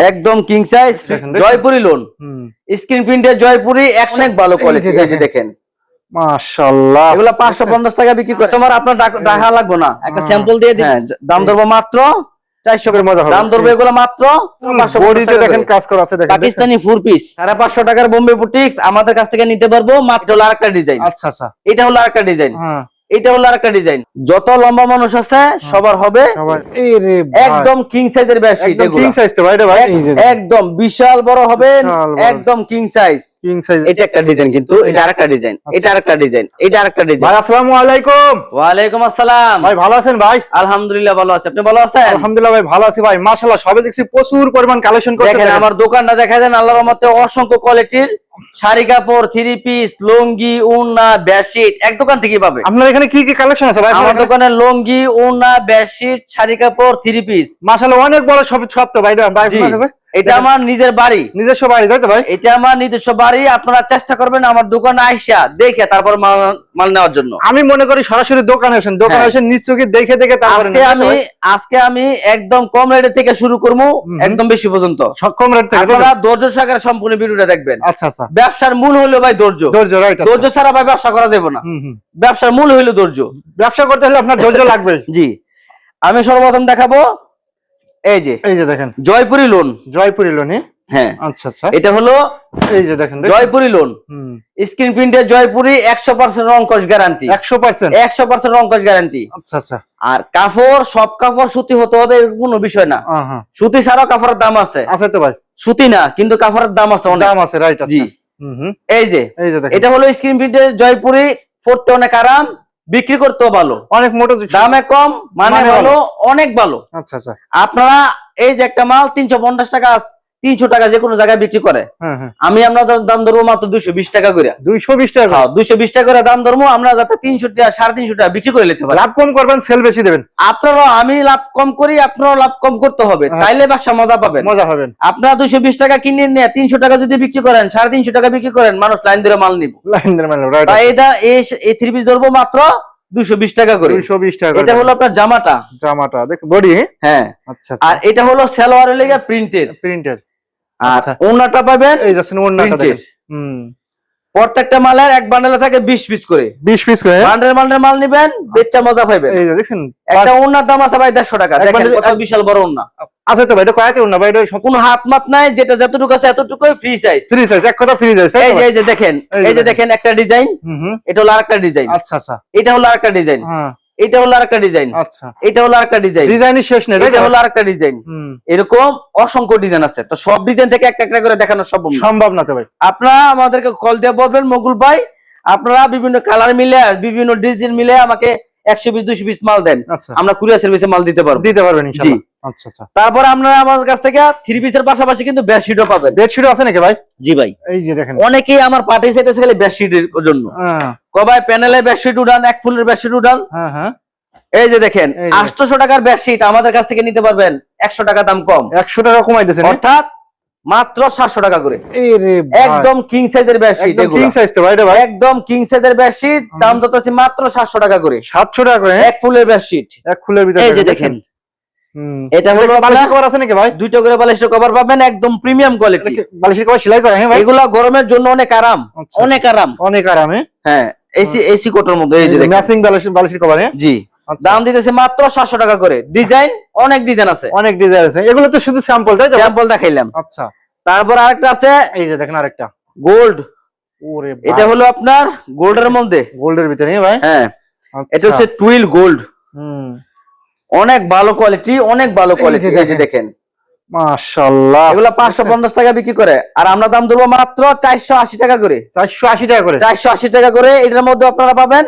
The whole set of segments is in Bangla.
একদম king size. Jaipuri lawn screen প্রিন্টের জয়পুরি এক ভালো কোয়ালিটি এই যে দেখেন। মাশাআল্লাহ। এগুলো টাকা বিক্রি করে। তোমার আপনার টাকা- টাকা লাগবে না? একটা হ্যাঁ। স্যাম্পল দিয়ে দিন দাম ধরবো মাত্র মজা হবে। দাম ধরবো এগুলো মাত্র দেখেন কাজ করা আছে দেখেন পাকিস্তানি পিস টাকার বোম্বে বুটিক্স। আমাদের কাছ থেকে নিতে পারব মাত্র আরেকটা ডিজাইন আচ্ছা আচ্ছা। এটা হলো আরেকটা ডিজাইন হ্যাঁ। এটা হলো আরেকটা ডিজাইন যত লম্বা মানুষ আছে সবার হবে একদম কিং সাইজের বেডশিট একদম কিং সাইজ তো ভাই এটা ভাই একদম বিশাল বড় হবে একদম কিং সাইজ কিং সাইজ এটা একটা ডিজাইন কিন্তু এটা আরেকটা ডিজাইন এটা আরেকটা ডিজাইন এটা আরেকটা ডিজাইন ভাই আসসালামু আলাইকুম। ওয়ালাইকুম আসসালাম। ভাই ভালো আছেন ভাই? আলহামদুলিল্লাহ ভালো আছে। আপনি ভালো আছেন? আলহামদুলিল্লাহ ভাই ভালো আছি ভাই। মাশাআল্লাহ সবে দেখছি প্রচুর পরিমাণ কালেকশন করতে দেখেন আমার দোকানটা দেখা দেন আল্লাহর রহমতে অসংখ্য কোয়ালিটির শাড়ি কাপড় থ্রি পিস লুঙ্গি উন্না বেডশিট এক দোকান থেকে পাবে। আপনার এখানে কি কি কালেকশন আছে ভাই? আমার দোকানে লুঙ্গি ওনা বেডশিট শাড়ি কাপড় থ্রি পিস মাশাআল্লাহ অনেক বড় সব সব তো ভাই ভাই আপনার কাছে এটা আমার নিজের বাড়ি। নিজস্ব বাড়ি তাই তো ভাই? এটা আমার নিজস্ব বাড়ি আপনারা চেষ্টা করবেন আমার দোকানে আইসা দেখে তারপর মাল নেওয়ার জন্য। আমি মনে করি সরাসরি দোকানে আসেন। দোকানে হ্যাঁ। এসে নিশ্চয়ই দেখে দেখে তারপরে আজকে আমি আজকে আমি একদম কম রেটে থেকে শুরু করব একদম বেশি পর্যন্ত। কম রেট থেকে আপনারা ধৈর্য সহকারে সম্পূর্ণ ভিডিওটা দেখবেন। আচ্ছা আচ্ছা। ব্যবসার মূল হলো ভাই ধৈর্য। ধৈর্য রাইট ধৈর্য ছাড়া ভাই ব্যবসা করা যাবে না। ব্যবসার মূল হইল ধৈর্য। ব্যবসা করতে হলে আপনার ধৈর্য লাগবে জি। আমি সর্বপ্রথম দেখাবো এই যে। এই যে দেখেন। জয়পুরি লোন জয়পুরি লোনি হ্যাঁ। আচ্ছা আচ্ছা। এটা হলো এই যে দেখেন। জয়পুরি লোন স্ক্রিন প্রিন্টের জয়পুরি একশো পার্সেন্ট রংকশ গ্যারান্টি একশো পার্সেন্ট? একশো পার্সেন্ট রংকশ গ্যারান্টি আচ্ছা আচ্ছা। আর কাপড় সব কাপড় সুতি হতে হবে এরকম কোনো বিষয় না। সুতি ছাড়াও কাপড়ের দাম আছে। আছে তো ভাই। সুতি না কিন্তু কাপড়ের দাম আছে অনেক। দাম আছে রাইট জি। হুম হুম। এই যে। এই যে দেখেন। এটা হলো স্ক্রিন প্রিন্টের জয়পুরি পড়তে অনেক আরাম বিক্রি করতেও ভালো। অনেক মোটো দামে কম মানে মানে ভালো অনেক ভালো। আচ্ছা আচ্ছা। আপনারা এই যে একটা মাল তিনশো পঞ্চাশ টাকা তিনশো টাকা যে কোনো জায়গায় বিক্রি করে। হ্যাঁ হ্যাঁ। আমি আপনাদের দাম ধরবো মাত্র দুইশো বিশ টাকা করে। দুইশো বিশ টাকা করে। দুশো বিশ টাকা করে দাম ধরবো আমরা যাতে তিনশো টাকা সাড়ে তিনশো টাকা বিক্রি করে নিতে পারি। লাভ কম করবেন সেল বেশি দেবেন। আপনারাও আমি লাভ কম করি আপনারাও লাভ কম করতে হবে। আচ্ছা। তাইলে ব্যবসা মজা পাবেন। মজা হবেন আপনারা দুশো বিশ টাকা কিনে নিয়ে তিনশো টাকা যদি বিক্রি করেন সাড়ে তিনশো টাকা বিক্রি করেন মানুষ লাইন ধরে মাল নিব। লাইনের মানে রাইট তাই এটা এই থ্রি পিস ধরবো মাত্র দুশো বিশ টাকা করে। দুইশো বিশ টাকা এটা হলো আপনার জামাটা। জামাটা দেখ বডি হ্যাঁ? আচ্ছা আর এটা হলো সালোয়ারের লেগে প্রিন্টের প্রিন্টেড আর আচ্ছা। ওনাটা পাবেন এই যাচ্ছেন প্রিন্টের দেখেন। হুম। প্রত্যেকটা মালের এক বান্ডেলে থাকে বিশ পিস করে। বিশ পিস করে বান্ডেল বান্ডেল মাল নিবেন বেচা মজা পাইবেন। এই যে দেখছেন একটা ওনার দাম আছে ভাই দেড়শো টাকা। দেখেন কত বিশাল বড় ওনা আছে তো ভাই এটা কয়াতে না ভাই এটা কোনো হাত মাত নাই যেটা যতটুকু আছে এতটুকুই ফ্রি সাইজ ফ্রি সাইজ এক কথা ফ্রি সাইজ এই যে এই যে দেখেন এই যে দেখেন। দেখেন একটা ডিজাইন এটা হলো আরেকটা ডিজাইন আচ্ছা আচ্ছা। এটা হলো আরেকটা ডিজাইন হ্যাঁ। এটা হলো আরেকটা ডিজাইন আচ্ছা। এটা হলো আরেকটা ডিজাইন ডিজাইনই শেষ নেই এটা? হলো আরেকটা ডিজাইন এরকম অসংখ্য ডিজাইন আছে। তো সব ডিজাইন থেকে একটা একটা করে দেখানো সম্ভব সম্ভব না তো ভাই। আপনারা আমাদেরকে কল দিয়ে বলবেন মগুল ভাই। আপনারা বিভিন্ন কালার মিলে বিভিন্ন ডিজাইন মিলে আমাকে একশো পিস দুশো পিস মাল দেন। আচ্ছা। আমরা কুরিয়ার সার্ভিসে মাল দিতে পারব। দিতে পারবেন ইনশাআল্লাহ আচ্ছা আচ্ছা। তারপর আপনারা আমাদের কাছ থেকে থ্রি পিসের পাশাপাশি কিন্তু বেডশিটও পাবেন। বেডশিট আছে নাকি ভাই? জি ভাই। এই যে দেখেন। অনেকেই আমার পার্টি চাইতেছে খালি বেডশিটের জন্য। হ্যাঁ। কবাই প্যানেলে বেডশিট উঠান এক ফুলের বেডশিট উঠান। হ্যাঁ হ্যাঁ। এই যে দেখেন। আটশোশো টাকার বেডশিট আমাদের কাছ থেকে নিতে পারবেন একশো টাকা দাম কম। একশো টাকা কমাই দিয়েছেন অর্থাৎ মাত্র সাতশো টাকা করে। একদম কিং সাইজের বেডশিট একদম কিং সাইজ তো ভাই একদম কিং সাইজের বেডশিট। দাম যাচ্ছে মাত্র সাতশো টাকা করে। সাতশো টাকা করে? এক ফুলের বেডশিট এক ফুলের ভিতরে এই যে দেখেন। এটা হলো বালিশের কভার আছে নাকি ভাই? দুইটা করে বালিশের কভার পাবেন একদম প্রিমিয়াম কোয়ালিটি বালিশের কভার সেলাই করে হ্যাঁ ভাই? এগুলা গরমের জন্য অনেক আরাম আচ্ছা। অনেক আরাম। অনেক আরামে। হ্যাঁ। এসি এসি কোটের মধ্যে এই যে ম্যাচিং বালিশের বালিশের কভার জি। আচ্ছা। দাম দিতেছে মাত্র সাতশো টাকা করে। ডিজাইন অনেক ডিজাইন আছে। অনেক ডিজাইন আছে। এগুলো তো শুধু স্যাম্পল তাই তো? স্যাম্পল দেখাইলাম। আচ্ছা। তারপর আরেকটা আছে এই যে দেখেন আরেকটা। গোল্ড ওরে এটা হলো আপনার গোল্ডের মধ্যে। গোল্ডের ভিতরে হ্যাঁ ভাই? হ্যাঁ। আচ্ছা। এটা হচ্ছে টুইল গোল্ড হুম। অনেক ভালো কোয়ালিটি অনেক ভালো কোয়ালিটি এই যে দেখেন। মাশাআল্লাহ। এগুলো পাঁচশো পঞ্চাশ টাকা বিক্রি করে। আর আমরা দাম ধরবো মাত্র চারশো আশি টাকা করে। 480 টাকা করে। চারশো আশি টাকা করে এটার মধ্যে আপনারা পাবেন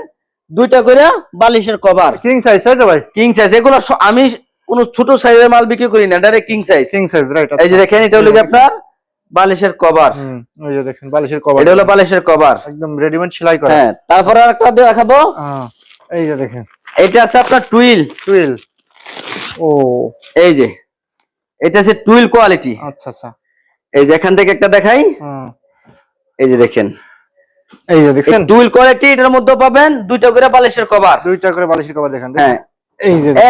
দুইটা করে বালিশের কভার। কিং সাইজ তাই তো ভাই? কিং সাইজ এগুলো আমি কোন ছোট সাইজের মাল বিক্রি করি না direct king size king size right এই যে দেখেন এটা হলো আপনার বালিশের কভার। যে দেখেন বালিশের কভার। এটা হলো বালিশের কভার। একদম রেডিমেড সেলাই করা। হ্যাঁ তারপর আর একটা দেখাবো। হ্যাঁ, এই যে দেখেন। এটা আছে আপনার টুইল। টুইল। ও। এই যে এটা আছে টুইল কোয়ালিটি। আচ্ছা আচ্ছা। এই যে এখান থেকে একটা দেখাই। এই যে দেখেন। এই যে দেখছেন? টুইল কোয়ালিটি এটার মধ্যে পাবেন দুইটা করে বালিশের কভার। দুইটা করে বালিশের কভার দেখেন হ্যাঁ।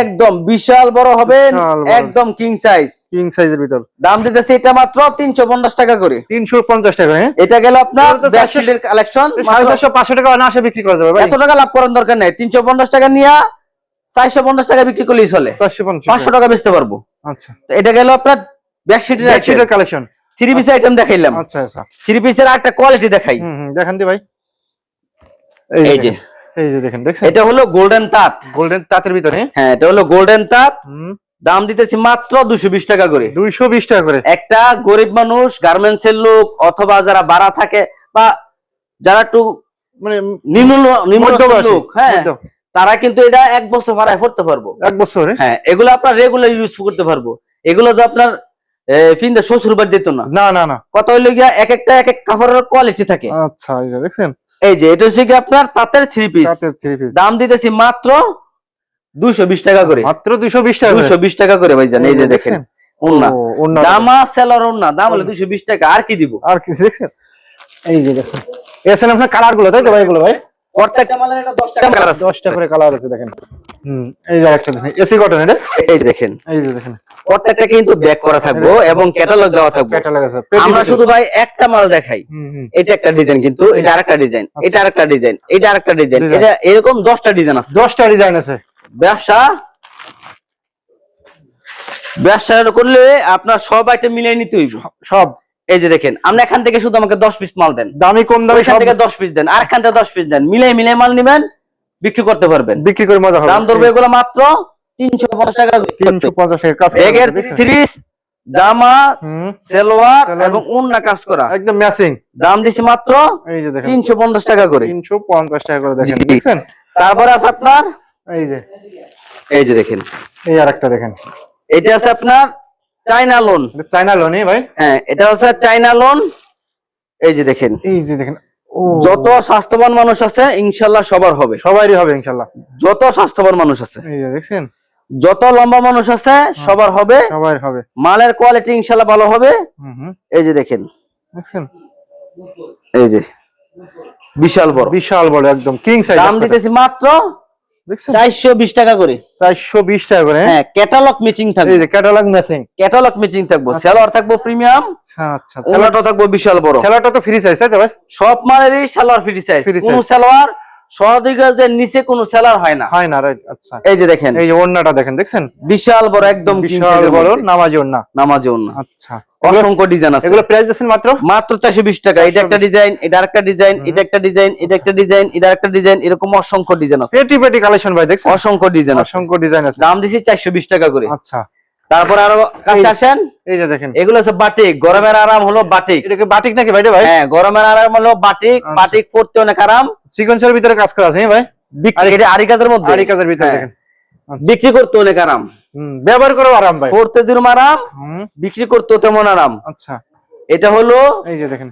একদম বিশাল বড় হবে একদম কিং সাইজ কিং সাইজের ভিতর। দাম দিতেছি এটা মাত্র তিনশো পঞ্চাশ টাকা করে। তিনশো পঞ্চাশ টাকা হ্যাঁ? এটা গেল আপনার বেডশিটের কালেকশন চারশো পাঁচশো টাকা অনায়াসে বিক্রি করা যাবে এত টাকা লাভ করার দরকার নেই। তিনশো পঞ্চাশ টাকা নিয়ে চারশো পঞ্চাশ টাকা বিক্রি করলেই চলে। পাঁচশো টাকা বেচতে পারব। আচ্ছা। তো এটা গেল আপনার বেডশিটের বেডশিটের কালেকশন থ্রি পিসের আইটেম দেখাইলাম। আচ্ছা আচ্ছা। থ্রি পিসের একটা কোয়ালিটি দেখাই। হুম দেখান দি ভাই। এই যে এই যে। দেখেন। দেখছেন? এটা হলো গোল্ডেন তাঁত। গোল্ডেন তাঁতের ভিতরে? হ্যাঁ এটা হলো গোল্ডেন তাঁত। দাম দিতেছি মাত্র দুশো বিশ টাকা করে। দুইশো বিশ টাকা করে। একটা গরিব মানুষ গার্মেন্টস এর লোক অথবা যারা বাড়া থাকে বা যারা একটু মানে নিম্ন নিম্ন লোক হ্যাঁ। তারা কিন্তু এটা এক বছর ভাড়ায় পড়তে পারব। এক বছরে? হ্যাঁ এগুলো আপনার রেগুলার ইউজ করতে পারব। এগুলো তো আপনার ফিন্দে শ্বশুর বাড়ি যেত না। না না না। কথা হইল গিয়া এক একটা এক এক কাপড়ের কোয়ালিটি থাকে। আচ্ছা দেখছেন? এই যে এটা হচ্ছে কি আপনার তাঁতের থ্রি পিস থ্রি পিস দাম দিতেছি মাত্র দুইশো বিশ টাকা করে। মাত্র দুইশো বিশ টাকা দুইশো বিশ টাকা করে ভাইজান এই যে দেখেন। জামা সেলার দাম হলো দুইশো বিশ টাকা। আর কি দিব? আর দেখছেন? এই যে দেখুন। এসেন আপনার কালারগুলো তাই তো ভাই এগুলো ভাই? প্রত্যেকটা মালের এটা দশ টাকা কালার আছে। দশটা করে কালার আছে দেখেন। হুম এই যে একটা দেখেন। এসি কটন এটা? এই দেখেন। এই যে দেখেন। প্রত্যেকটা কিন্তু ব্যাক করা থাকব এবং ক্যাটালগ দেওয়া থাকব। ক্যাটালগ আছে আমরা শুধু ভাই একটা মাল দেখাই। হুম হুম। এটা একটা ডিজাইন কিন্তু এটা আরেকটা ডিজাইন এটা আরেকটা ডিজাইন এটা আরেকটা ডিজাইন এটা এরকম দশটা ডিজাইন আছে। দশটা ডিজাইন আছে। ব্যবসা ব্যবসা করলে আপনার সব আইটেম মিলিয়ে নিতে হইব। সব। এই যে দেখেন আপনি এখান থেকে শুধু আমাকে দশ পিস মাল দেন। দামি কম দামি সব থেকে দশ পিস দেন আর এখান থেকে দশ পিস দেন। মিলাই মিলাই মাল নিবেন বিক্রি করতে পারবেন। বিক্রি করে মজা হবে। দাম ধরবে এগুলো মাত্র তিনশো পঞ্চাশ টাকা তিনশো পঞ্চাশ ব্যাগের? ত্রিশ জামা সেলোয়ার এবং উন্না কাজ করা। একদম ম্যাচিং দাম দিছি মাত্র এই যে দেখেন। তিনশো পঞ্চাশ টাকা করে। তিনশো পঞ্চাশ টাকা করে দেখেন তারপরে আছে আপনার এই যে। এই যে দেখেন। এই আর একটা দেখেন। এটা আছে আপনার চাইনা লোন। চাইনা লোনই ভাই? হ্যাঁ এটা হচ্ছে চাইনা লোন। এই যে দেখেন। এই যে দেখেন যত স্বাস্থ্যবান মানুষ আছে ইনশাল্লাহ সবার হবে। সবারই হবে ইনশাল্লাহ। যত স্বাস্থ্যবান মানুষ আছে এই যে দেখছেন? যত লম্বা মানুষ আছে সবার হবে। সবাই হবে। মালের কোয়ালিটি ইনশাল্লাহ ভালো হবে। এই যে দেখেন। দেখছেন? এই যে। বিশাল বড়। বিশাল বড় একদম কিং সাইজ দাম দিতেছি মাত্র দেখছেন? চারশো বিশ টাকা করে। চারশো বিশ টাকা করে হ্যাঁ? ক্যাটালগ ম্যাচিং থাকবে। এই যে ক্যাটালগ ম্যাচিং ক্যাটালগ ম্যাচিং থাকব। সেলোয়ার থাকব প্রিমিয়াম আচ্ছা আচ্ছা থাকব বিশাল বড়। খেলাটা তো ফ্রি সাইজ তাই তো ভাই? সব মালেরই সালোয়ার ফ্রি সাইজ কোন size। সালোয়ার সহদিগজের নিচে কোনো সেলার হয় না। হয় না রাইট আচ্ছা। এই যে দেখেন। এই যে ওড়নাটা দেখেন দেখছেন? বিশাল বড় একদম বিশাল বড় নামাজি ওড়না। নামাজে ওন্না আচ্ছা। অসংখ্য ডিজাইন আছে। এগুলো প্রাইস দিচ্ছেন মাত্র? মাত্র চারশো বিশ টাকা। এটা একটা ডিজাইন এটা আরেকটা ডিজাইন এটা একটা ডিজাইন এটা একটা ডিজাইন এটা ডিজাইন এরকম অসংখ্য ডিজাইন আছে। পেটি পেটি কালেকশন ভাই দেখছেন? অসংখ্য ডিজাইন আছে। অসংখ্য ডিজাইন আছে। দাম দিছি চারশো বিশ টাকা করে। আচ্ছা। তারপর আরও কাছে আসেন। এই যে দেখেন। এগুলো হচ্ছে বাটিক। গরমের আরাম হলো বাটিক। এটা কি বাটিক নাকি ভাই ভাই? হ্যাঁ গরমের আরাম হলো বাটিক। আচ্ছা। বাটিক পড়তে অনেক আরাম। সিকোয়েন্সের ভিতরে কাজ করা আছে হ্যাঁ ভাই? বিক্রি এটা আরি কাজের মধ্যে। আরি কাজের ভিতরে হ্যাঁ। দেখেন। বিক্রি করতে অনেক আরাম। হুম ব্যবহার করো আরাম ভাই। পড়তে যেরকম আরাম বিক্রি করতে তেমন আরাম। আচ্ছা। এটা হলো এই যে দেখেন।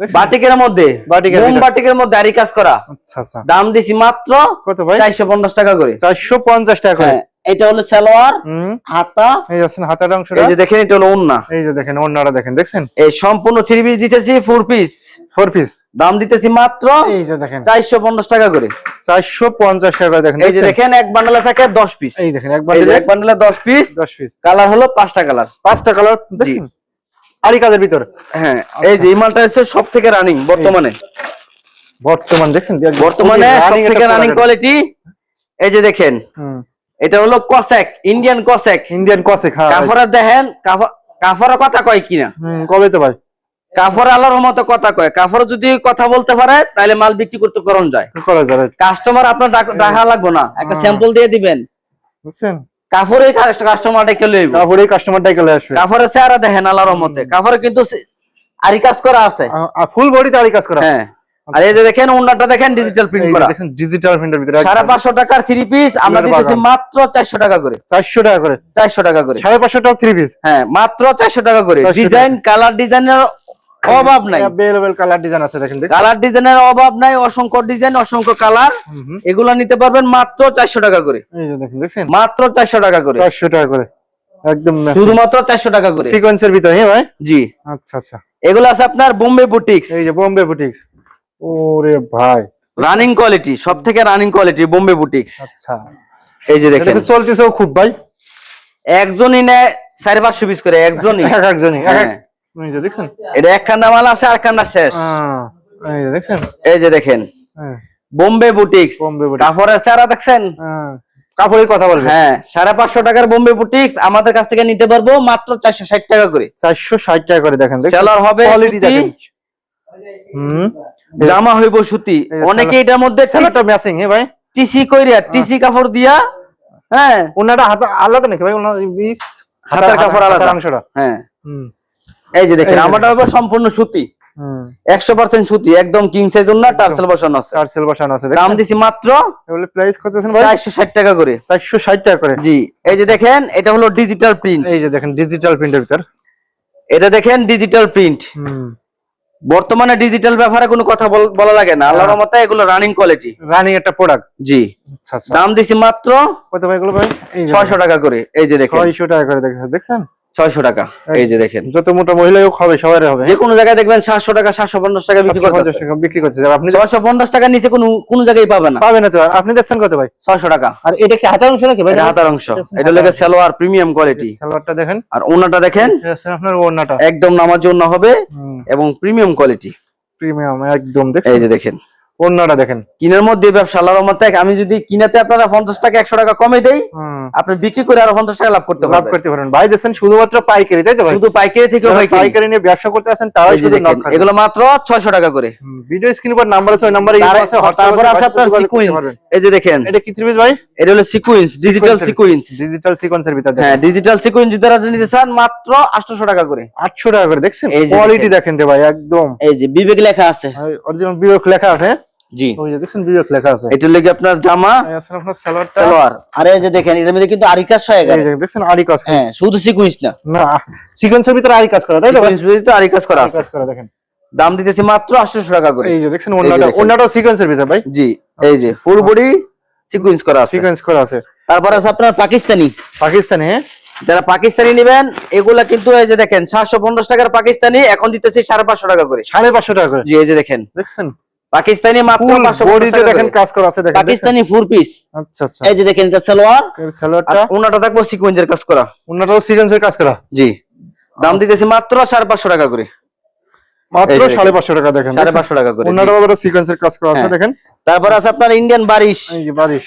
বাটিকের মধ্যে। বাটিকের বাটিকের মধ্যে আরি কাজ করা। আচ্ছা আচ্ছা। দাম দিছি মাত্র কত ভাই? চারশো পঞ্চাশ টাকা করে। চারশো পঞ্চাশ টাকা করে। হ্যাঁ। এটা হলো সালোয়ার হুম। হাতা। এই যাচ্ছেন হাতের অংশটা। এই যে দেখেন এটা হলো উন্না এই যে দেখেন ওড়নাটা দেখেন দেখছেন? এই সম্পূর্ণ থ্রি পিস দিতেছি ফোর পিস ফোর পিস দাম দিতেছি মাত্র এই যে দেখেন। চারশো পঞ্চাশ টাকা করে। চারশো পঞ্চাশ টাকা দেখেন এই যে দেখেন এক বান্ডালে থাকে দশ পিস এই দেখেন এই যে এক বান্ডালে দশ পিস দশ পিস কালার হলো পাঁচটা কালার পাঁচটা কালার দেখছেন? আরি কাজের ভিতর। হ্যাঁ এই যে এই মালটা হচ্ছে সব থেকে রানিং বর্তমানে। বর্তমান দেখেন বর্তমানে সব থেকে রানিং কোয়ালিটি এই যে দেখেন। এটা হলো কসেক ইন্ডিয়ান কসেক। ইন্ডিয়ান কসে খা কাফরা দেখেন কাফরা কথা কয় কিনা? কবে তো ভাই। কাফর আল্লাহর মতো কথা কয়। কাফর যদি কথা বলতে পারে তাহলে মাল বিক্রি করতে করণ যায়। কাস্টমার আপনার দেখা লাগবে না। একটা হ্যাঁ। স্যাম্পল দিয়ে দিবেন। বুঝছেন? কাফরে কাস্টমার ডেকে লইব? তারপরে কাস্টমারটাই চলে আসবে। কাফরে চেহারা দেখেন আল্লাহর মধ্যে কাফরে কিন্তু আরি কাজ করা আছে। ফুল বডিতে আরি কাজ করা হ্যাঁ। আর এই যে দেখেন দেখেন ডিজিটাল প্রিন্ট করা। দেখেন ডিজিটাল প্রিন্টের ভিতরে টাকার থ্রি পিস আমরা দিতেছি মাত্র চারশো টাকা করে। চারশো টাকা করে। চারশো টাকা করে। টাকা থ্রি পিস হ্যাঁ মাত্র চারশো টাকা করে। ডিজাইন কালার ডিজাইনের অভাব নাই। অ্যাভেলেবল কালার ডিজাইন আছে দেখেন দেখেন কালার ডিজাইনের অভাব নাই অসংখ্য ডিজাইন অসংখ্য কালার। এগুলা নিতে পারবেন মাত্র চারশো টাকা করে। এই যে দেখেন দেখছেন? মাত্র চারশো টাকা করে। চারশো টাকা করে। একদম শুধুমাত্র চারশো টাকা করে। সিকোয়েন্সের ভিতরে হ্যাঁ ভাই? জি। আচ্ছা আচ্ছা। এগুলো আছে আপনার বোম্বে বুটিক্স এই যে বোম্বে বুটিক্স ওরে ভাই। রানিং কোয়ালিটি সব থেকে রানিং কোয়ালিটি বোম্বে বুটিক্স আচ্ছা। এই যে দেখেন। চলতেছেও খুব ভাই। একজনই নেয় সাড়ে পাঁচশো পিস করে একজনই। এক একজনই এক হ্যাঁ। দেখছেন? এটা এক মাল আসে আর শেষ। এই যে দেখছেন? এই যে দেখেন। হ্যাঁ, বোম্বে বুটিক্স কাপড়ের চেহারা দেখছেন? হ্যাঁ। কাপড়ের কথা বলবেন? হ্যাঁ সাড়ে পাঁচশো টাকার বোম্বে বুটিক্স আমাদের কাছ থেকে নিতে পারব মাত্র চারশো ষাট টাকা করে। চারশো ষাট টাকা করে দেখেন? সেলার হবে কোয়ালিটি দেখেন। হুম। জামা হইব সুতি। অনেকে এটার মধ্যে সেলারটা ম্যাচিং হ্যাঁ ভাই। টিসি কইরা টিসি কাপড় দিয়া হ্যাঁ। ওনাটা হাত আলাদা নাকি ভাই? ওনার বিশ হাতার কাপড় আলাদা। অংশটা। হ্যাঁ। এই যে দেখেন আমারটা হবে সম্পূর্ণ সুতি। হুম। একশো পার্সেন্ট সুতি একদম কিং সাইজ না টার্সেল বসানো আছে। চার সেল বসানো আছে দাম দিছি মাত্র প্রাইস করতেছেন ভাই? চারশো ষাট টাকা করে। চারশো ষাট টাকা করে। জি এই যে দেখেন এটা হলো ডিজিটাল প্রিন্ট এই যে দেখেন ডিজিটাল প্রিন্টের ভিতর। এটা দেখেন ডিজিটাল প্রিন্ট হুম। বর্তমানে ডিজিটাল ব্যাপারে কোনো কথা বল- লাগে না। আল্লাহর রহমতে এগুলো রানিং কোয়ালিটি রানিং একটা প্রোডাক্ট জি। আচ্ছা আচ্ছা। দাম দিছি মাত্র কত ভাই এগুলো ভাই? এই যে ছয়শো টাকা করে। এই যে দেখেন। ছয়শো টাকা করে দেখেন দেখছেন? ছয়শো টাকা। এই যে দেখেন। যত মোটা মহিলাই হোক হবে সবার হবে যে কোনো জায়গায় দেখবেন সাতশো টাকা সাতশো পঞ্চাশ টাকা বিক্রি টাকা বিক্রি করতে যাবে আপনি ছয়শো পঞ্চাশ টাকার নিচে কোনো কোনো জায়গায় পাবে না। পাবেন না তো। আপনি দেখছেন কত ভাই? ছয়শো টাকা। আর এটা কি হাতার অংশ নাকি ভাই? হাতার অংশ। এটা লেগে সালোয়ার প্রিমিয়াম কোয়ালিটি সালোয়ারটা দেখেন। আর ওনাটা দেখেন। আপনার ওড়নাটা। একদম নামার জন্য হবে এবং প্রিমিয়াম কোয়ালিটি প্রিমিয়াম একদম এই যে দেখেন। ওড়নাটা দেখেন। কিনার মধ্যে ব্যবসা আল্লাহর মতে আমি যদি কিনাতে আপনারা পঞ্চাশ টাকা একশো টাকা কমে দেই আপনি বিক্রি করে আরও পঞ্চাশ টাকা লাভ করতে লাভ করতে পারেন ভাই দেখছেন শুধুমাত্র পাইকারি তাই তো ভাই? শুধু পাইকারি থেকে পাইকারি। নিয়ে ব্যবসা করতে আছেন তারাই শুধু নক এগুলো মাত্র ছয়শো টাকা করে। ভিডিও স্ক্রিন পর নাম্বার আছে ওই নাম্বারে তার- তারপর আছে আপনার সিকুয়েন্স এই যে দেখেন। এটা কি ত্রিশ ভাই? এটা হলো সিকুয়েন্স ডিজিটাল সিকুয়েন্স ডিজিটাল সিকোয়েন্সের ভিতর হ্যাঁ ডিজিটাল সিকুয়েন্স যারা নিতে চান মাত্র আটশো টাকা করে। আটশো টাকা করে দেখছেন? কোয়ালিটি দেখেন। দেখেন রে ভাই একদম। এই যে বিবেক লেখা আছে। অরিজিনাল বিবেক লেখা আছে? জি। ওই যে দেখছেন বিবেক লেখা আছে। এটা লেগে আপনার জামা আপনার সালোয়ারটা। সালোয়ার। আর এই যে দেখেন এটার মধ্যে কিন্তু আরি কাজ হয়ে গেছে দেখছেন আরি কাজ করা। হ্যাঁ শুধু সিকুয়েন্স না। না সিকোয়েন্সের ভিতরে আরি কাজ করা তাই তো? ভাই সিকুয়েন্স আরি কাজ করা আছে। কাজ করা দেখেন। দাম দিতেছি মাত্র আটশো টাকা করে। এই যে দেখছেন যে ওন্নাটা দেখেন। সিকোয়েন্সের ভিতরে ভাই। জি এই যে ফুল বডি সিকুয়েন্স করা আছে। সিকোয়েন্স করা আছে। তারপর আছে আপনার পাকিস্তানি। পাকিস্তানি হ্যাঁ? যারা পাকিস্তানি নেবেন এগুলা কিন্তু এই যে দেখেন সাতশো পঞ্চাশ টাকার পাকিস্তানি এখন দিতেছি সাড়ে পাঁচশো টাকা করে। সাড়ে পাঁচশো টাকা করে। জি এই যে দেখেন। দেখছেন? পাকিস্তানি মাত্র ফুল পাঁচশো বডিতে দেখেন কাজ করা আছে দেখেন পাকিস্তানি ফোর পিস আচ্ছা আচ্ছা। এই যে দেখেন এটা সালোয়ার। সালোয়ারটা? ওনাটা থাকব সিকোয়েন্সের কাজ করা। ওনাটাও সিকোয়েন্সের কাজ করা? জি। দাম দিতেছি মাত্র সাড়ে পাঁচশো টাকা করে। মাত্র এই যে দেখেন। সাড়ে পাঁচশো টাকা দেখেন সাড়ে পাঁচশো টাকা করে ওনাটাও আবার সিকোয়েন্সের কাজ করা আছে হ্যাঁ। দেখেন। তারপর আছে আপনার ইন্ডিয়ান বারিশ। এই যে বারিশ।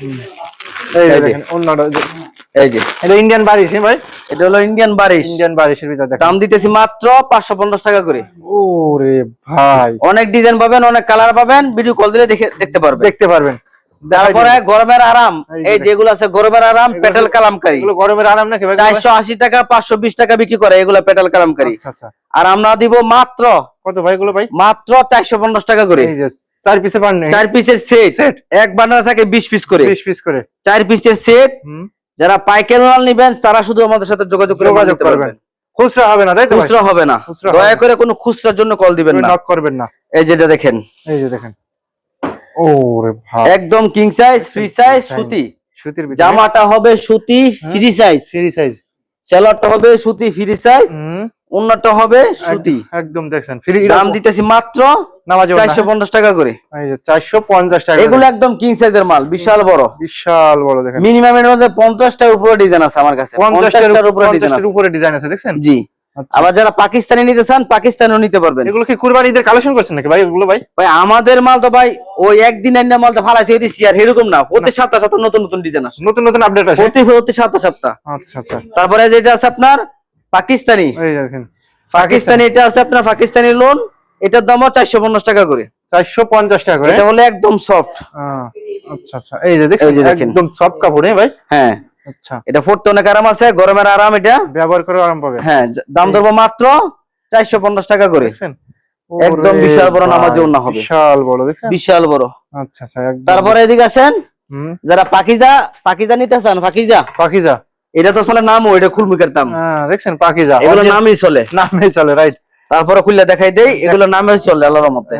এই যে এই যে। দেখেন ওন্নাটা এই যে। এটা ইন্ডিয়ান বারিশ ভাই? এটা হলো ইন্ডিয়ান বারিশ। ইন্ডিয়ান বারিশের ভিতরে দেখেন। দাম দিতেছি মাত্র পাঁচশো পঞ্চাশ টাকা করে। ওরে ভাই। অনেক ডিজাইন পাবেন অনেক কালার পাবেন ভিডিও কল দিলে দেখে দেখতে পারবেন। দেখতে পারবেন। তারপরে গরমের আরাম। এই যেগুলো আছে গরমের আরাম পেটাল কালামকারী। গরমের আরাম নাকি চারশো আশি টাকা পাঁচশো বিশ টাকা বিক্রি করে এগুলো পেটাল কালামকারী। আচ্ছা আচ্ছা। আর আমরা দিব মাত্র কত ভাই এগুলো ভাই? মাত্র চারশো পঞ্চাশ টাকা করে। চার পিসে পান চার পিসের সেট। এক বান্ডার থাকে বিশ পিস করে। বিশ পিস করে। চার পিসের সেট যারা পাইকারি মাল নিবেন তারা শুধু আমাদের সাথে যোগাযোগ করে যোগাযোগ করবেন। খুচরা হবে না তাই তো খুচরা হবে না। দয়া করে কোনো খুচরার জন্য কল দিবেন না। নক করবেন না। এই যেটা দেখেন। এই যে দেখেন। ওরে ভাই। একদম কিং সাইজ ফ্রি সাইজ সুতি। সুতির জামাটা হবে সুতি ফ্রি সাইজ ফ্রি সাইজ সেলারটা হবে সুতি ফ্রি সাইজ অন্যটা হবে সুতি একদম দেখছেন ফ্রি দাম দিতেছি মাত্র নামাজে চারশো পঞ্চাশ টাকা করে। এই যে টাকা এগুলো একদম কিং সাইজের মাল বিশাল বড়। বিশাল বড় দেখেন। মিনিমাম এর মধ্যে উপরে ডিজাইন আছে আমার কাছে। উপরে ডিজাইন আছে। উপরে ডিজাইন আছে দেখছেন? জি। আচ্ছা। আবার যারা পাকিস্তানি নিতে চান পাকিস্তানিও নিতে পারবেন। এগুলো কি কুরবানি ঈদের কালেকশন করছেন নাকি ভাই এগুলো ভাই? ভাই আমাদের মাল তো ভাই ওই একদিন আইনা মাল তো ফালাই থুয়ে দিচ্ছি আর এরকম না। প্রতি সপ্তাহ সপ্তাহ নতুন নতুন ডিজাইন আসে। নতুন নতুন আপডেট আছে প্রতি প্রতি সপ্তাহ সপ্তাহ। আচ্ছা আচ্ছা। তারপরে যেটা আছে আপনার পাকিস্তানি। এই দেখেন। পাকিস্তানি এটা আছে আপনার পাকিস্তানি লোন এটার দামও চারশো পঞ্চাশ টাকা করে। চারশো পঞ্চাশ টাকা করে? এটা হলো একদম সফট আচ্ছা আচ্ছা। এই যে দেখছেন এই যে দেখেন। একদম সফট কাপড় হ্যাঁ ভাই? হ্যাঁ। আচ্ছা। এটা পড়তে অনেক আরাম আছে গরমের আরাম এটা। ব্যবহার করে আরাম পাবে। হ্যাঁ দাম ধরবো মাত্র চারশো পঞ্চাশ টাকা করে। একদম বিশাল বড় হবে। বিশাল বড় দেখছেন? বিশাল বড়। আচ্ছা আচ্ছা তারপরে এদিকে আসেন। যারা পাকিজা পাকিজা নিতে চান পাকিজা। পাকিজা। এটা তো চলে নামও এটা খুলমুখের দাম হ্যাঁ দেখছেন পাকিজা এগুলো নামই চলে। নামে চলে রাইট তারপরে খুললে দেখাই দেই এগুলো নামে চলে আল্লাহর মতে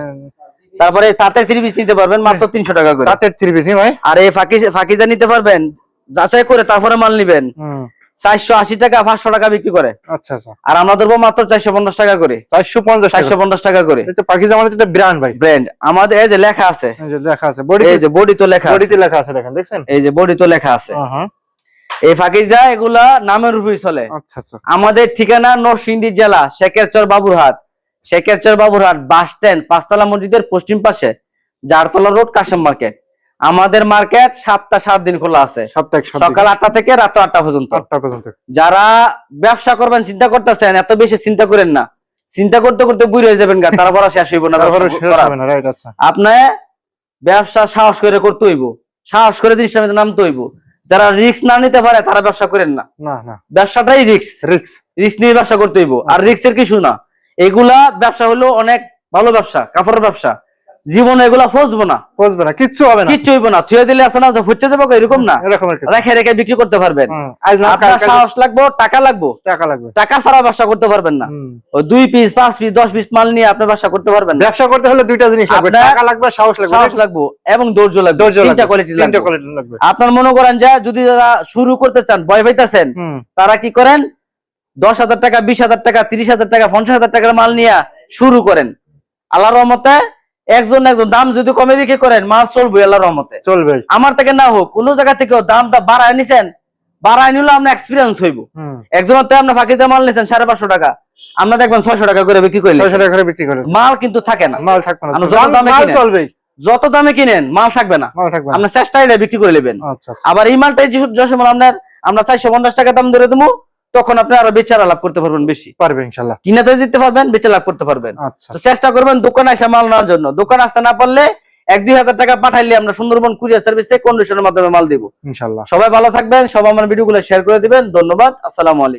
তারপরে তাতে থ্রি পিস নিতে পারবেন মাত্র তিনশো টাকা করে। তাঁতের থ্রি পিস ভাই। আর এই ফাঁকি ফাঁকিজা নিতে পারবেন যাচাই করে তারপরে মাল নিবেন। চারশো আশি টাকা পাঁচশো টাকা বিক্রি করে। আচ্ছা আচ্ছা। আর আমরা ধরবো মাত্র চারশো পঞ্চাশ টাকা করে। চারশো পঞ্চাশ চারশো পঞ্চাশ টাকা করে। পাখি জামাতে এটা ব্র্যান্ড ভাই। ব্র্যান্ড আমাদের এই যে লেখা আছে। লেখা আছে বডি এই যে বডি তো লেখা বডিতে লেখা আছে দেখেন দেখছেন? এই যে বডি তো লেখা আছে। হ্যাঁ এই ফাঁকিজা এগুলা নামের উপরই চলে। আচ্ছা আচ্ছা। আমাদের ঠিকানা নরসিংদী জেলা শেখেরচর বাবুরহাট। শেখেরচর বাবুরহাট বাস স্ট্যান্ড পাঁচতলা মসজিদের পশ্চিম পাশে জারতলা রোড কাশেম মার্কেট। আমাদের মার্কেট সাতটা সাত দিন খোলা আছে। সকাল আটটা থেকে রাত আটটা পর্যন্ত। যারা ব্যবসা করবেন চিন্তা করতেছেন এত বেশি চিন্তা করেন না। চিন্তা করতে করতে বুড়ি হয়ে যাবেন গা তারপর শেষ হইব না আচ্ছা। আপনি ব্যবসা সাহস করে করতে হইব। সাহস করে জিনিসটা নামতে হইব। যারা রিক্স না নিতে পারে তারা ব্যবসা করেন না। না না। ব্যবসাটাই রিক্স রিক্স রিক্স নিয়ে ব্যবসা করতে হইব। আর রিস্কের কিছু না। এগুলা ব্যবসা হলো অনেক ভালো ব্যবসা কাপড়ের ব্যবসা। জীবনে এগুলা ফসবো না। বুঝবে না কিচ্ছু হবে না। কিচ্ছু হইব না। থুয়ে দিলে আছে না যে ফুটছে যাব এরকম না। এরকম রেখে রেখে বিক্রি করতে পারবেন। আপনার সাহস লাগবো টাকা লাগবো। টাকা লাগবে। টাকা ছাড়া ব্যবসা করতে পারবেন না। ওই দুই পিস পাঁচ পিস দশ পিস মাল নিয়ে আপনি ব্যবসা করতে পারবেন না। ব্যবসা করতে হলে দুইটা জিনিস লাগবে। টাকা লাগবে সাহস লাগবে সাহস লাগবো এবং ধৈর্য লাগবে। ধৈর্য তিনটা লাগবে কোয়ালিটি তিনটা লাগবে। কোয়ালিটি লাগবে। আপনার মনে করেন যে যদি যারা শুরু করতে চান ভয় পাইতেছেন তারা কি করেন? দশ হাজার টাকা বিশ হাজার টাকা তিরিশ হাজার টাকা পঞ্চাশ হাজার টাকার মাল নিয়ে শুরু করেন। আল্লাহর রহমতে একজন একজন দাম যদি কমে বিক্রি করেন মাল চলবে আল্লাহর রহমতে। চলবে। আমার থেকে না হোক কোন জায়গা থেকে দাম দাম বাড়ায় নিছেন বাড়ায় নিলে আপনার এক্সপিরিয়েন্স হইব। একজনের থেকে আপনার ফাঁকিতে মাল নিছেন সাড়ে পাঁচশো টাকা। আমরা দেখবেন ছয়শো টাকা করে বিক্রি করলে ছয়শো টাকা করে বিক্রি করে মাল কিন্তু থাকে না। মাল থাকবে না। আমরা যত দামে কিনেন। যত দামে কিনেন মাল থাকবে না। আপনার চেষ্টা বিক্রি করে নেবেন। আচ্ছা আচ্ছা। আবার এই মালটাই যে সময় আপনার আমরা চারশো পঞ্চাশ টাকা দাম ধরে দেবো তখন আপনি আরও বেচারা লাভ করতে পারবেন বেশি। পারবেন ইনশাল্লাহ। কিনাতে দিতে পারবেন বেচে লাভ করতে পারবেন। আচ্ছা। তো চেষ্টা করবেন দোকানে এসে মাল নেওয়ার জন্য। দোকান আসতে না পারলে এক দুই হাজার টাকা পাঠাইলে আমরা সুন্দরবন কুরিয়ার সার্ভিসে কন্ডিশনের মাধ্যমে মাল দিব। ইনশাল্লাহ। সবাই ভালো থাকবেন সবাই আমার ভিডিওগুলো শেয়ার করে দিবেন। ধন্যবাদ আসসালামু আলাইকুম।